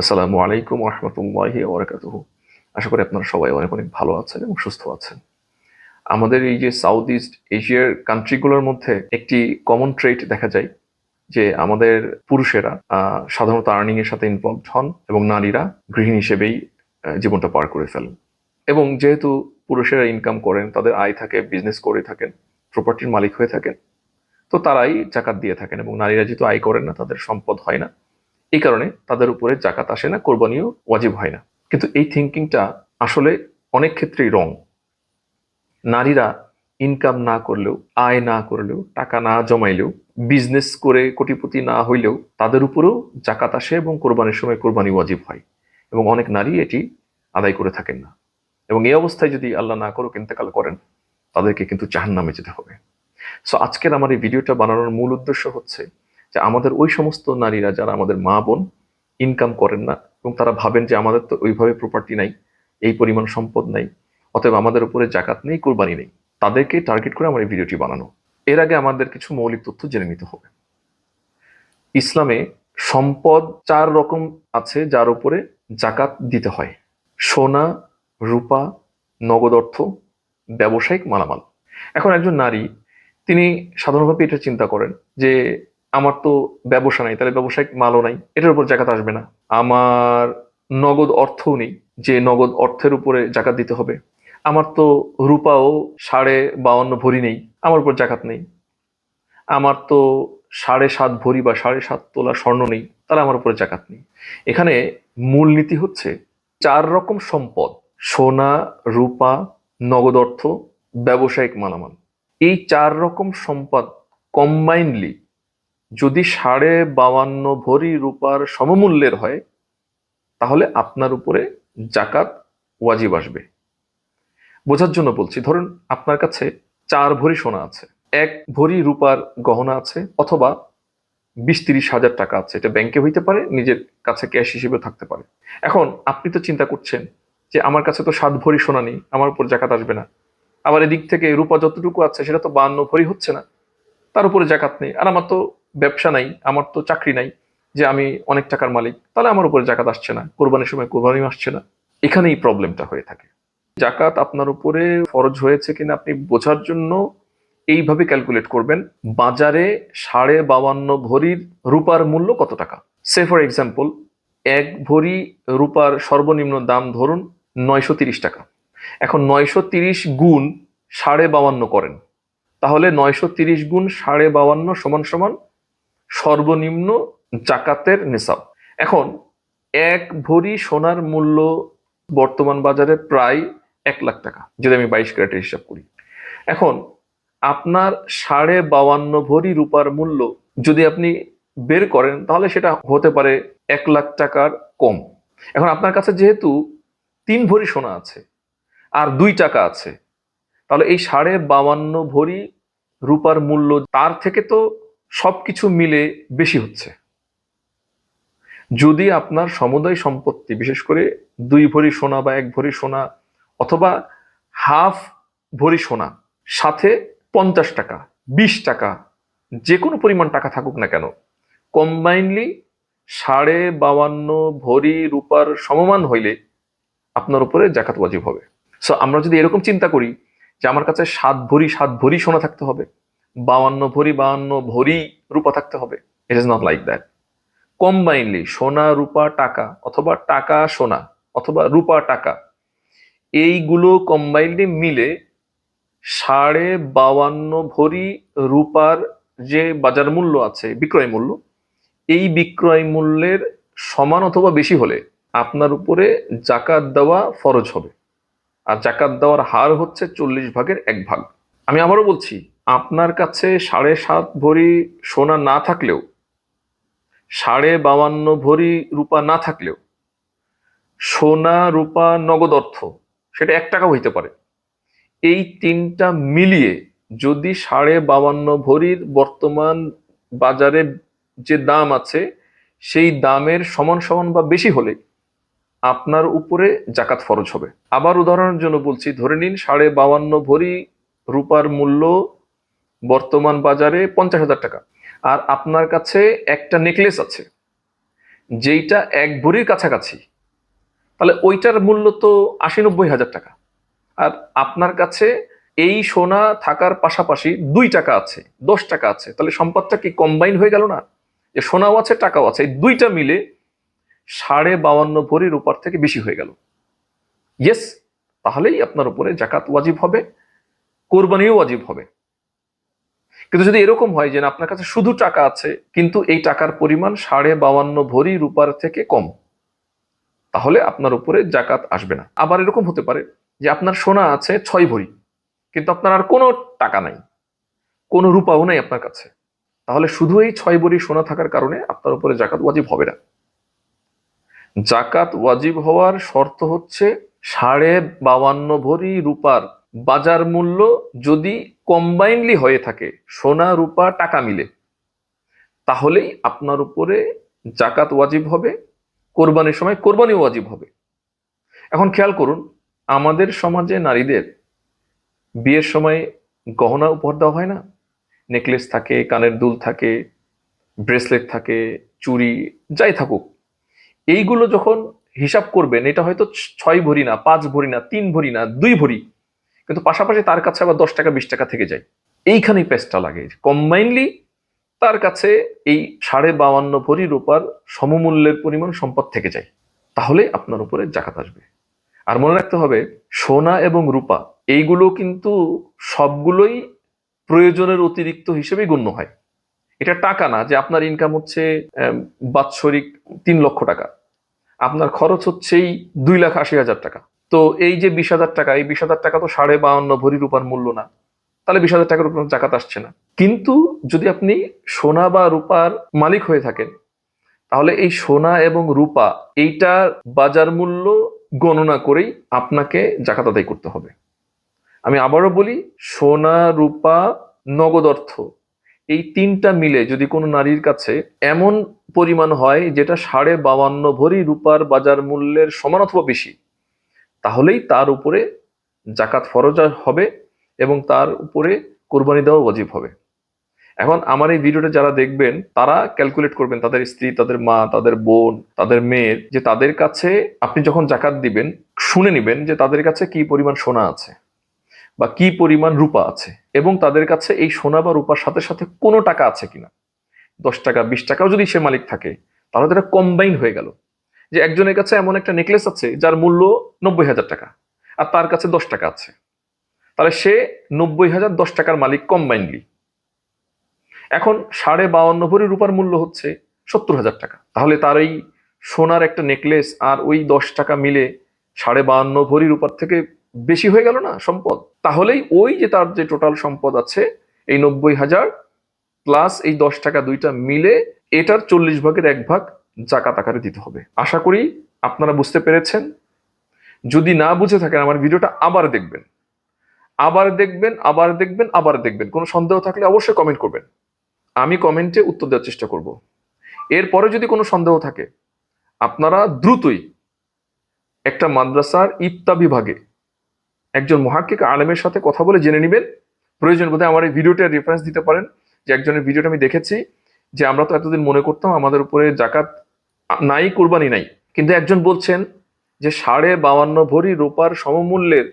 আসসালামু আলাইকুম রহমতুল্লাহ ওবরাকাতুহু। আশা করি আপনারা সবাই অনেক অনেক ভালো আছেন এবং সুস্থ আছেন। আমাদের এই যে সাউথ ইস্ট এশিয়ার কান্ট্রিগুলোর মধ্যে একটি কমন ট্রেট দেখা যায়, যে আমাদের পুরুষেরা সাধারণত আর্নিং এর সাথে ইনভলভ হন এবং নারীরা গৃহিণী হিসেবেই জীবনটা পার করে ফেলেন। এবং যেহেতু পুরুষেরা ইনকাম করেন, তাদের আয় থাকে বিজনেস করে থাকেন প্রপার্টির মালিক হয়ে থাকেন, তো তারাই জাকাত দিয়ে থাকেন এবং নারীরা যেহেতু আয় করেন না, তাদের সম্পদ হয় না। এই কারণে তাদের উপরে জাকাত আসে না, কোরবানিও ওয়াজিব হয় না। কিন্তু এই থিঙ্কিংটা আসলে অনেক ক্ষেত্রেই রং নারীরা ইনকাম না করলেও, আয় না করলেও, টাকা না জমাইলেও বিজনেস করে কোটিপতি না হইলেও তাদের উপরেও জাকাত আসে এবং কোরবানির সময় কোরবানি ওয়াজিব হয়। এবং অনেক নারী এটি আদায় করে থাকেন না। এবং এই অবস্থায় যদি আল্লাহ না করুক, ইন্তেকাল করেন, তাদেরকে কিন্তু জাহান্নামে যেতে হবে। সো আজকের আমার এই ভিডিওটা বানানোর মূল উদ্দেশ্য হচ্ছে যে আমাদের ওই সমস্ত নারীরা যারা আমাদের মা বোন ইনকাম করেন না এবং তারা ভাবেন যে আমাদের তো ওইভাবে প্রপার্টি নাই, এই পরিমাণ সম্পদ নাই, অতএব আমাদের উপরে জাকাত নেই, কোরবানি নেই, তাদেরকে টার্গেট করে আমার এই ভিডিওটি বানানো। এর আগে আমাদের কিছু মৌলিক তথ্য জেনে নিতে হবে। ইসলামে সম্পদ চার রকম আছে যার উপরে জাকাত দিতে হয়। সোনা, রূপা, নগদ অর্থ, ব্যবসায়িক মালামাল। এখন একজন নারী, তিনি সাধারণভাবে এটা চিন্তা করেন যে আমার তো ব্যবসা নাই, তাহলে ব্যবসায়িক মালও নাই, এটার উপর জাকাত আসবে না। আমার নগদ অর্থও নেই, যে নগদ অর্থের উপরে জাকাত দিতে হবে। আমার তো রূপাও সাড়ে বাউন্ন ভরি নেই, আমার উপর জাকাত নেই। আমার তো সাড়ে সাত ভরি বা সাড়ে সাত তোলা স্বর্ণ নেই, তাহলে আমার উপরে জাকাত নেই। এখানে মূলনীতি হচ্ছে, চার রকম সম্পদ, সোনা, রূপা, নগদ অর্থ, ব্যবসায়িক মালামাল। এই চার রকম সম্পদ কম্বাইনলি যদি সাড়ে বাউান্ন ভরি রূপার সমমূল্যের হয়, তাহলে আপনার উপরে জাকাত ওয়াজিব আসবে। বোঝার জন্য বলছি, ধরুন আপনার কাছে চার ভরি সোনা আছে, এক ভরি রূপার গহনা আছে, অথবা বিশ তিরিশ হাজার টাকা আছে, এটা ব্যাংকে হইতে পারে, নিজের কাছে ক্যাশ হিসেবে থাকতে পারে। এখন আপনি তো চিন্তা করছেন যে আমার কাছে তো সাত ভরি সোনা নেই, আমার উপর জাকাত আসবে না। আবার এদিক থেকে রূপা যতটুকু আছে, সেটা তো বান্ন ভরি হচ্ছে না, তার উপরে জাকাত নেই। আর আমার তো ব্যবসা নাই, আমার তো চাকরি নাই, যে আমি অনেক টাকার মালিক, তাহলে আমার উপরে জাকাত আসছে না, কোরবানির সময় কোরবানি আসছে না। এখানেই প্রবলেমটা হয়ে থাকে। জাকাত আপনার উপরে ফরজ হয়েছে কিনা আপনি বোঝার জন্য এইভাবে ক্যালকুলেট করবেন, বাজারে সাড়ে বাউান্ন ভরির রূপার মূল্য কত টাকা? সে ফর এক্সাম্পল এক ভরি রূপার সর্বনিম্ন দাম ধরুন নয়শো তিরিশ টাকা। এখন নয়শো তিরিশ গুণ সাড়ে বাউান্ন করেন। তাহলে নয়শো তিরিশ গুণ সাড়ে বাউান্ন সমান সমান সর্বনিম্ন জাকাতের নিসাব। এখন, এক ভরি সোনার মূল্য বর্তমান বাজারে প্রায় এক লাখ টাকা, যদি আমি বাইশ ক্যারেটের হিসাব করি। এখন, আপনার সাড়ে বাউান্ন ভরি রূপার মূল্য যদি আপনি বের করেন, তাহলে সেটা হতে পারে এক লাখ টাকার কম। এখন, আপনার কাছে যেহেতু তিন ভরি সোনা আছে আর দুই টাকা আছে, তাহলে এই সাড়ে বাউান্ন ভরি রূপার মূল্য তার থেকে তো সবকিছু মিলে বেশি হচ্ছে। যদি আপনার সমুদায় সম্পত্তি, বিশেষ করে দুই ভরি সোনা বা এক ভরি সোনা অথবা হাফ ভরি সোনা, সাথে পঞ্চাশ টাকা, বিশ টাকা, যে কোনো পরিমাণ টাকা থাকুক না কেন কম্বাইনলি সাড়ে বাউান্ন ভরি রূপার সমমান হইলে আপনার উপরে জাকাত ওয়াজিব হবে। সো আমরা যদি এরকম চিন্তা করি যে আমার কাছে সাত ভরি সাত ভরি সোনা থাকতে হবে বাউান্ন ভরি বাউান্ন ভরি রূপা থাকতে হবে। It is not like that combinely সোনা, রূপা, টাকা, অথবা টাকা, সোনা, অথবা রূপা, টাকা, এইগুলো কম্বাইনলি মিলে সাড়ে বাউান্ন ভরি রূপার যে বাজার মূল্য আছে, বিক্রয় মূল্য, এই বিক্রয় মূল্যের সমান অথবা বেশি হলে আপনার উপরে জাকাত দেওয়া ফরজ হবে। আর জাকাত দেওয়ার হার হচ্ছে চল্লিশ ভাগের এক ভাগ। আমি আবারও বলছি আপনার কাছে সাড়ে সাত ভরি সোনা না থাকলেও, সাড়ে বাউান্ন ভরি রূপা না থাকলেও, সোনা, রূপা, নগদ অর্থ, সেটা এক টাকাও হইতে পারে। এই তিনটা মিলিয়ে যদি সাড়ে বাউান্ন ভরির বর্তমান বাজারে যে দাম আছে, সেই দামের সমান সমান বা বেশি হলে আপনার উপরে জাকাত ফরজ হবে। আবার উদাহরণের জন্য বলছি, ধরে নিন সাড়ে বাউান্ন ভরি রূপার মূল্য বর্তমান বাজারে পঞ্চাশ হাজার টাকা। আর আপনার কাছে একটা নেকলেস আছে, যেইটা এক ভরির কাছাকাছি। তাহলে ওইটার মূল্য তো আশি নব্বই হাজার টাকা। আর আপনার কাছে এই সোনা থাকার পাশাপাশি দুই টাকা আছে, দশ টাকা আছে। তাহলে সম্পদটা কি কম্বাইন হয়ে গেল না? যে সোনাও আছে, টাকাও আছে, এই দুইটা মিলে সাড়ে বাউান্ন ভরির উপর থেকে বেশি হয়ে গেল। ইয়েস তাহলেই আপনার উপরে জাকাত ওয়াজিব হবে, কোরবানিও ওয়াজিব হবে। কিন্তু যদি এরকম হয় যে আপনার কাছে শুধু টাকা আছে, কিন্তু এই টাকার পরিমাণ সাড়ে বাউান্ন ভরি রূপার থেকে কম, তাহলে আপনার উপরে জাকাত আসবে না। আবার এরকম হতে পারে যে আপনার সোনা আছে ছয় ভরি, কিন্তু আপনার আর কোনো টাকা নাই, কোনো রূপাও নাই আপনার কাছে, তাহলে শুধু এই ছয় ভরি সোনা থাকার কারণে আপনার উপরে জাকাত ওয়াজিব হবে না। জাকাত ওয়াজিব হওয়ার শর্ত হচ্ছে সাড়ে বাউান্ন ভরি রূপার বাজার মূল্য যদি কম্বাইনলি হয়ে থাকে, সোনা, রূপা, টাকা মিলে, তাহলেই আপনার উপরে জাকাত ওয়াজিব হবে, কোরবানির সময় কোরবানি ওয়াজিব হবে। এখন খেয়াল করুন, আমাদের সমাজে নারীদের বিয়ের সময় গহনা উপহার দেওয়া হয় না। নেকলেস থাকে, কানের দুল থাকে, ব্রেসলেট থাকে, চুড়ি, যাই থাকুক। এইগুলো যখন হিসাব করবেন, এটা হয়তো ছয় ভরি না, পাঁচ ভরি না, তিন ভরি না, দুই ভরি কিন্তু পাশাপাশি তার কাছে আবার দশ টাকা, বিশ টাকা থেকে যায়। এইখানেই পেস্টটা লাগে। কম্বাইনলি তার কাছে এই সাড়ে বাউান্ন ভরি রূপার সমমূল্যের পরিমাণ সম্পদ থেকে যায়। তাহলে আপনার উপরে জাকাত আসবে। আর মনে রাখতে হবে, সোনা এবং রূপা, এইগুলো কিন্তু সবগুলোই প্রয়োজনের অতিরিক্ত হিসেবে গণ্য হয়। এটা টাকা না, যে আপনার ইনকাম হচ্ছে বাৎসরিক তিন লক্ষ টাকা। আপনার খরচ হচ্ছেই দুই লাখ আশি হাজার টাকা। তো এই যে বিশ হাজার টাকা, এই বিশ হাজার টাকা তো সাড়ে বাউন্ন ভরি রূপার মূল্য না। তাহলে বিশ হাজার টাকার উপর জাকাত আসছে না। কিন্তু যদি আপনি সোনা বা রূপার মালিক হয়ে থাকেন, তাহলে এই সোনা এবং রূপা এইটার বাজার মূল্য গণনা করেই আপনাকে জাকাত আদায় করতে হবে। আমি আবারও বলি, সোনা, রূপা, নগদ অর্থ এই তিনটা মিলে যদি কোনো নারীর কাছে এমন পরিমাণ হয় যেটা সাড়ে বাউান্ন ভরি রূপার বাজার মূল্যের সমান অথবা বেশি তাহলেই তার উপরে জাকাত ফরজ হবে এবং তার উপরে কোরবানি দেওয়া ওয়াজিব হবে। এখন আমার এই ভিডিওটা যারা দেখবেন, তারা ক্যালকুলেট করবেন তাদের স্ত্রী, তাদের মা, তাদের বোন, তাদের মেয়ের যে তাদের কাছে আপনি যখন জাকাত দিবেন, শুনে নেবেন যে তাদের কাছে কি পরিমাণ সোনা আছে বা কি পরিমাণ রূপা আছে এবং তাদের কাছে এই সোনা বা রূপার সাথে সাথে কোনো টাকা আছে কিনা। দশ টাকা, বিশ টাকাও যদি সে মালিক থাকে, তাহলে তো এটা কম্বাইন হয়ে গেল। যে একজনের কাছে এমন একটা নেকলেস আছে যার মূল্য নব্বই হাজার টাকা আর তার কাছে দশ টাকা আছে। তাহলে সে নব্বই হাজার দশ টাকার মালিক কম্বাইনলি এখন সাড়ে বাউন্ন ভরি রূপার মূল্য হচ্ছে সত্তর হাজার টাকা। তাহলে তার এই সোনার একটা নেকলেস আর ওই দশ টাকা মিলে সাড়ে বাউন্ন ভরি রূপার থেকে বেশি হয়ে গেল না সম্পদ? তাহলেই ওই যে তার যে টোটাল সম্পদ আছে, এই নব্বই হাজার প্লাস এই দশ টাকা দুইটা মিলে এটার চল্লিশ ভাগের এক ভাগ জাকাত আকারে দিতে হবে। আশা করি আপনারা বুঝতে পেরেছেন। যদি না বুঝে থাকেন আমার ভিডিওটা আবার দেখবেন। আবার দেখবেন আবার দেখবেন আবার দেখবেন। কোনো সন্দেহ থাকলে অবশ্যই কমেন্ট করবেন। আমি কমেন্টে উত্তর দেওয়ার চেষ্টা করব। এরপরে যদি কোনো সন্দেহ থাকে, আপনারা দ্রুতই একটা মাদ্রাসার ইত্তা বিভাগে একজন মহাক্কিক আলেমের সাথে কথা বলে জেনে নেবেন। প্রয়োজন বোধে আমার এই ভিডিওটা রেফারেন্স দিতে পারেন যে একজনের ভিডিওটা আমি দেখেছি, যে আমরা তো এতদিন মনে করতাম আমাদের উপরে জাকাত নাই, কোরবানি নাই। কিন্তু একজন বলছেন যে সাড়ে বাউান্ন ভরি রূপার সমমূল্যের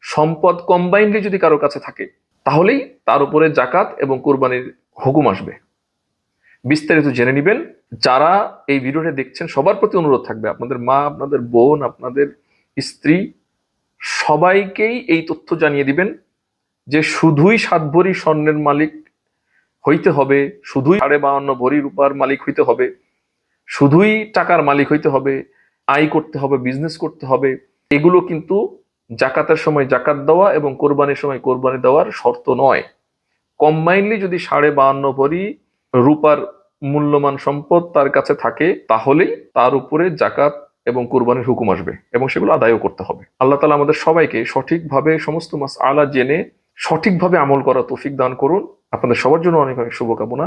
সম্পদ কম্বাইনলি যদি কারও কাছে থাকে, তাহলেই তার উপরে জাকাত এবং কোরবানির হুকুম আসবে। বিস্তারিত জেনে নেবেন। যারা এই ভিডিওটা দেখছেন, সবার প্রতি অনুরোধ থাকবে, আপনাদের মা, আপনাদের বোন, আপনাদের স্ত্রী, সবাইকেই এই তথ্য জানিয়ে দিবেন যে শুধুই সাত ভরি স্বর্ণের মালিক হইতে হবে, শুধুই সাড়ে বাউন্ন ভরি রূপার মালিক হইতে হবে। শুধুই টাকার মালিক হইতে হবে, আয় করতে হবে বিজনেস করতে হবে, এগুলো কিন্তু জাকাতের সময় জাকাত দেওয়া এবং কোরবানির সময় কোরবানি দেওয়ার শর্ত নয়। কম্বাইনলি যদি সাড়ে বাহান্ন ভরি রূপার মূল্যমান সম্পদ তার কাছে থাকে, তাহলেই তার উপরে জাকাত এবং কোরবানির হুকুম আসবে এবং সেগুলো আদায়ও করতে হবে। আল্লাহ তালা আমাদের সবাইকে সঠিকভাবে সমস্ত মাস আলা জেনে সঠিকভাবে আমল করা তৌফিক দান করুন। আপনাদের সবার জন্য অনেক অনেক শুভকামনা।